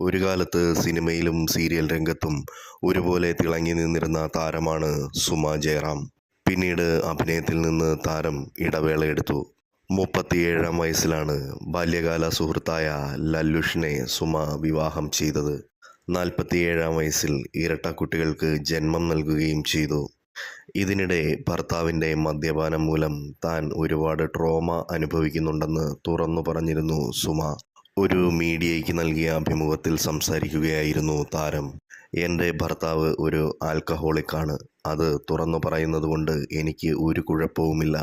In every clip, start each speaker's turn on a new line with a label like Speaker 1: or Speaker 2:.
Speaker 1: ഒരു കാലത്ത് സിനിമയിലും സീരിയൽ രംഗത്തും ഒരുപോലെ തിളങ്ങി നിന്നിരുന്ന താരമാണ് സുമ ജയറാം. പിന്നീട് അഭിനയത്തിൽ നിന്ന് താരം ഇടവേള എടുത്തു. മുപ്പത്തിയേഴാം വയസ്സിലാണ് ബാല്യകാല സുഹൃത്തായ ലല്ലുഷിനെ സുമ വിവാഹം ചെയ്തത്. നാൽപ്പത്തിയേഴാം വയസ്സിൽ ഇരട്ട കുട്ടികൾക്ക് ജന്മം നൽകുകയും ചെയ്തു. ഇതിനിടെ ഭർത്താവിന്റെ മദ്യപാനം മൂലം താൻ ഒരുപാട് ട്രോമ അനുഭവിക്കുന്നുണ്ടെന്ന് തുറന്നു പറഞ്ഞിരുന്നു സുമ. ഒരു മീഡിയയ്ക്ക് നൽകിയ അഭിമുഖത്തിൽ സംസാരിക്കുകയായിരുന്നു താരം. എന്റെ ഭർത്താവ് ഒരു ആൽക്കഹോളിക്കാണ്. അത് തുറന്നു പറയുന്നത് കൊണ്ട് എനിക്ക് ഒരു കുഴപ്പവുമില്ല.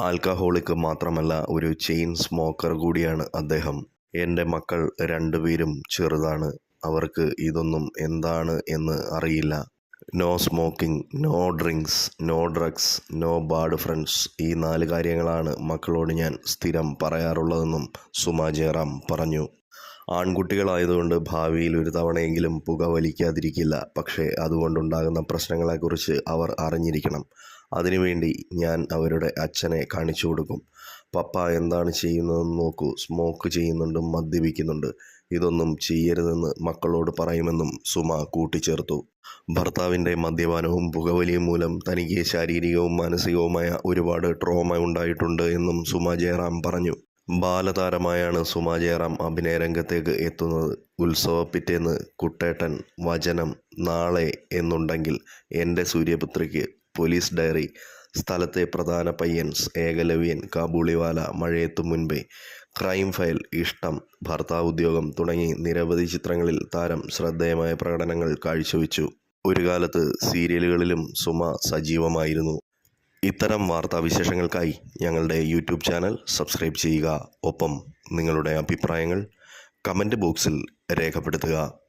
Speaker 1: ആൽക്കഹോളിക് മാത്രമല്ല ഒരു ചെയിൻ സ്മോക്കർ കൂടിയാണ് അദ്ദേഹം. എന്റെ മക്കൾ രണ്ടുപേരും ചെറുതാണ്. അവർക്ക് ഇതൊന്നും എന്താണ് എന്ന് അറിയില്ല. No smoking no drinks no drugs no bad friends ഈ നാല് കാര്യങ്ങളാണ് മക്കളോട് ഞാൻ സ്ഥിരം പറയാറുള്ളതെന്നും സുമ ജയറാം പറഞ്ഞു. ആൺകുട്ടികളായതുകൊണ്ട് ഭാവിയിൽ ഒരു തവണയെങ്കിലും പുക വലിക്കാതിരിക്കില്ല പക്ഷേ അതുകൊണ്ടുണ്ടാകുന്ന പ്രശ്നങ്ങളെക്കുറിച്ച് അവർ അറിഞ്ഞിരിക്കണം. അതിനുവേണ്ടി ഞാൻ അവരുടെ അച്ഛനെ കാണിച്ചു കൊടുക്കും. പപ്പ എന്താണ് ചെയ്യുന്നതെന്ന് നോക്കൂ. സ്മോക്ക് ചെയ്യുന്നുണ്ട് മദ്യപിക്കുന്നുണ്ട്. ഇതൊന്നും ചെയ്യരുതെന്ന് മക്കളോട് പറയുമെന്നും സുമ കൂട്ടിച്ചേർത്തു. ഭർത്താവിന്റെ മദ്യപാനവും പുകവലിയും മൂലം തനിക്ക് ശാരീരികവും മാനസികവുമായ ഒരുപാട് ട്രോമ ഉണ്ടായിട്ടുണ്ട് എന്നും സുമ ജയറാം പറഞ്ഞു. ബാലതാരമായാണ് സുമ ജയറാം അഭിനയരംഗത്തേക്ക് എത്തുന്നത്. ഉത്സവ പിറ്റേന്ന് കുട്ടേട്ടൻ വചനം നാളെ എന്നുണ്ടെങ്കിൽ എന്റെ സൂര്യപുത്രിക്ക് പോലീസ് ഡയറി. സ്ഥലത്തെ പ്രധാന പയ്യൻസ് ഏകലവ്യൻ കാബൂളിവാല മഴയത്തും മുൻപേ. ക്രൈം ഫയൽ ഇഷ്ടം ഭർത്താവ് ഉദ്യോഗം തുടങ്ങി നിരവധി ചിത്രങ്ങളിൽ താരം ശ്രദ്ധേയമായ പ്രകടനങ്ങൾ കാഴ്ചവെച്ചു. ഒരു കാലത്ത് സീരിയലുകളിലും സുമ സജീവമായിരുന്നു. ഇത്തരം വാർത്താവിശേഷങ്ങൾക്കായി ഞങ്ങളുടെ യൂട്യൂബ് ചാനൽ സബ്സ്ക്രൈബ് ചെയ്യുക. ഒപ്പം നിങ്ങളുടെ അഭിപ്രായങ്ങൾ കമന്റ് ബോക്സിൽ രേഖപ്പെടുത്തുക.